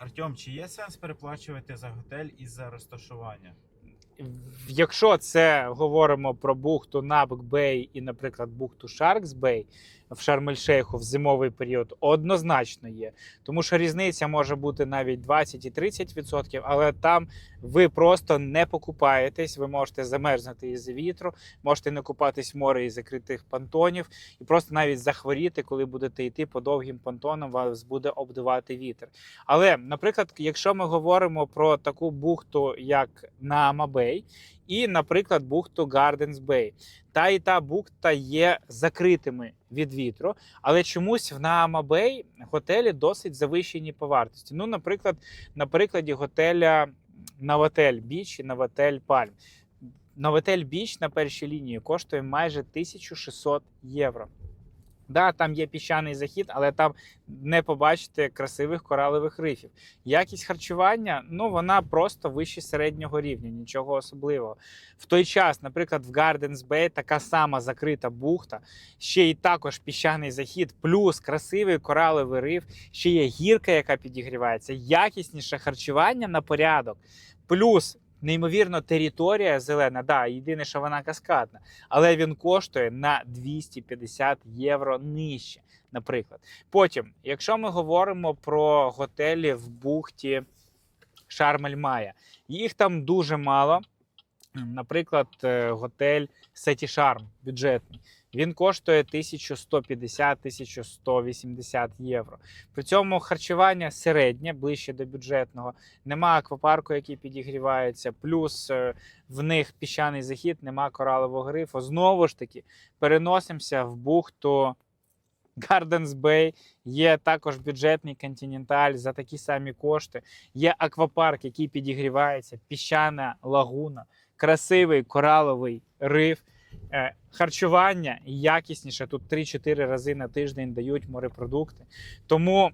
Артем, чи є сенс переплачувати за готель із-за розташування? Якщо це говоримо про бухту Набк Бей і, наприклад, бухту Шаркс Бей в Шарм-ель-Шейху в зимовий період, однозначно є. Тому що різниця може бути навіть 20 і 30%, але там ви просто не покупаєтесь, ви можете замерзнути із вітру, можете не купатись в морі із закритих понтонів, і просто навіть захворіти, коли будете йти по довгим понтонам, вас буде обдувати вітер. Але, наприклад, якщо ми говоримо про таку бухту, як Наама Бей, і, наприклад, бухту Gardens Bay. Та і та бухта є закритими від вітру, але чомусь в Наамабей готелі досить завищені по вартості. Ну, наприклад, на прикладі готеля Новотель Біч і Новотель Пальм. Новотель Біч на першій лінії коштує майже 1600 євро. Да, там є піщаний захід, але там не побачите красивих коралових рифів. Якість харчування, ну вона просто вище середнього рівня, нічого особливого. В той час, наприклад, в Gardens Bay така сама закрита бухта, ще й також піщаний захід, плюс красивий кораловий риф, ще є гірка, яка підігрівається, якісніше харчування на порядок, плюс. Неймовірно, територія зелена, да, єдине, що вона каскадна, але він коштує на 250 євро нижче, наприклад. Потім, якщо ми говоримо про готелі в бухті Шармель-Мая, їх там дуже мало. Наприклад, е, готель Сеті Шарм бюджетний. Він коштує 1150-1180 євро. При цьому харчування середнє, ближче до бюджетного. Нема аквапарку, який підігрівається. Плюс е, в них піщаний захід, нема коралового грифу. Знову ж таки, переносимося в бухту Gardens Bay. Є також бюджетний континенталь за такі самі кошти. Є аквапарк, який підігрівається, піщана лагуна, красивий кораловий риф. Е, Харчування якісніше. Тут 3-4 рази на тиждень дають морепродукти. Тому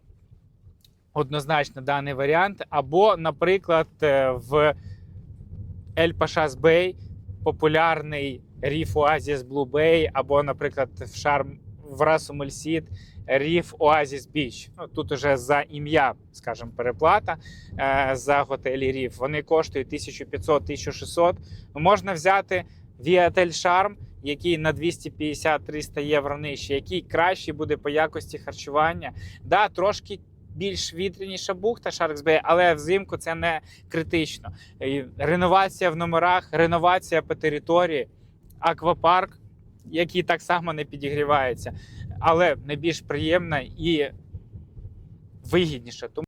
однозначно даний варіант. Або, наприклад, е, в Ель Пашас Бей популярний ріф Оазіс Блу Бей, або, наприклад, в Шарм в Расу Мельсід Ріф Оазіс Біч. Ну, тут уже за ім'я, скажімо, переплата е, за готелі Ріф. Вони коштують 1500-1600. Можна взяти Віатель Шарм, який на 250-300 євро нижче, який кращий буде по якості харчування. Да, трошки більш вітряніша бухта Sharks Bay, але взимку це не критично. Реновація в номерах, реновація по території, аквапарк, який так само не підігрівається, але найбільш приємна і вигідніша.